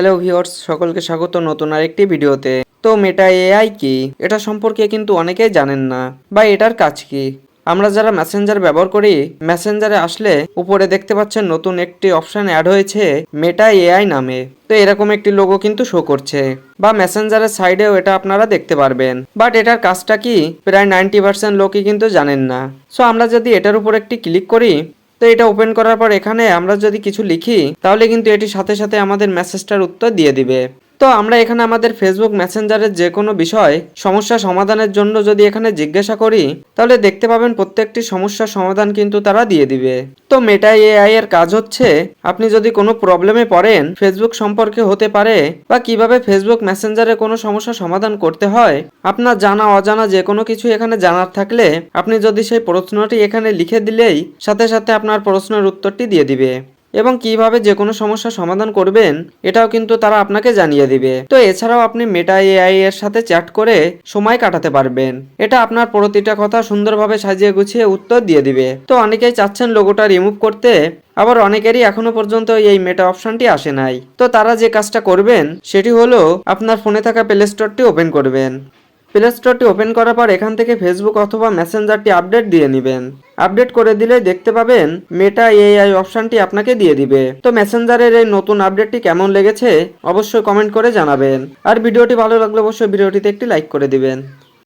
Hello viewers সকলকে স্বাগত নতুন আরেকটি ভিডিওতে। তো মেটা এআই কি? এটা সম্পর্কে কিন্তু অনেকেই জানেন না। বা এটার কাজ কি? আমরা যারা মেসেঞ্জার ব্যবহার করি মেসেঞ্জারে আসলে উপরে দেখতে পাচ্ছেন নতুন একটি অপশন অ্যাড হয়েছে মেটা এআই নামে। তো এরকম একটি লোগো কিন্তু শো করছে। বা মেসেঞ্জারের সাইডেও এটা আপনারা দেখতে পারবেন। বাট এটার কাজটা কি? প্রায় নাইনটি পার্সেন্ট লোকই কিন্তু জানেন না। সো আমরা যদি এটার উপর একটি ক্লিক করি তো এটা ওপেন করার পর এখানে আমরা যদি কিছু লিখি, তাহলে কিন্তু এটি সাথে সাথে আমাদের মেসেজটার উত্তর দিয়ে দিবে। তো আমরা এখানে আমাদের ফেসবুক মেসেঞ্জারের যে কোনো বিষয় সমস্যা সমাধানের জন্য যদি এখানে জিজ্ঞাসা করি, তাহলে দেখতে পাবেন প্রত্যেকটি সমস্যার সমাধান কিন্তু তারা দিয়ে দিবে। তো মেটা এআই এর কাজ হচ্ছে, আপনি যদি কোনো প্রবলেমে পড়েন ফেসবুক সম্পর্কে হতে পারে বা কীভাবে ফেসবুক মেসেঞ্জারে কোনো সমস্যা সমাধান করতে হয়, আপনার জানা অজানা যে কোনো কিছু এখানে জানার থাকলে, আপনি যদি সেই প্রশ্নটি এখানে লিখে দিলেই, সাথে সাথে আপনার প্রশ্নের উত্তরটি দিয়ে দিবে। এবং কীভাবে যে কোনো সমস্যা সমাধান করবেন, এটাও কিন্তু তারা আপনাকে জানিয়ে দিবে। তো এছাড়াও আপনি মেটা এআই এর সাথে চ্যাট করে সময় কাটাতে পারবেন। এটা আপনার প্রতিটা কথা সুন্দরভাবে সাজিয়ে গুছিয়ে উত্তর দিয়ে দিবে। তো অনেকেই চাচ্ছেন লোগোটা রিমুভ করতে, আবার অনেকেরই এখনও পর্যন্ত এই মেটা অপশনটি আসে নাই। তো তারা যে কাজটা করবেন, সেটি হলো আপনার ফোনে থাকা প্লে স্টোরটি ওপেন করবেন। প্লে স্টোরটি ওপেন করার পর এখান থেকে ফেসবুক অথবা মেসেঞ্জারটি আপডেট দিয়ে নেবেন। আপডেট করে দিলে দেখতে পাবেন মেটা এআই অপশনটি আপনাকে দিয়ে দিবে। তো মেসেঞ্জারের এই নতুন আপডেটটি কেমন লেগেছে? অবশ্যই কমেন্ট করে জানাবেন। আর ভিডিওটি ভালো লাগলে অবশ্যই ভিডিওটিতে একটি লাইক করে দিবেন।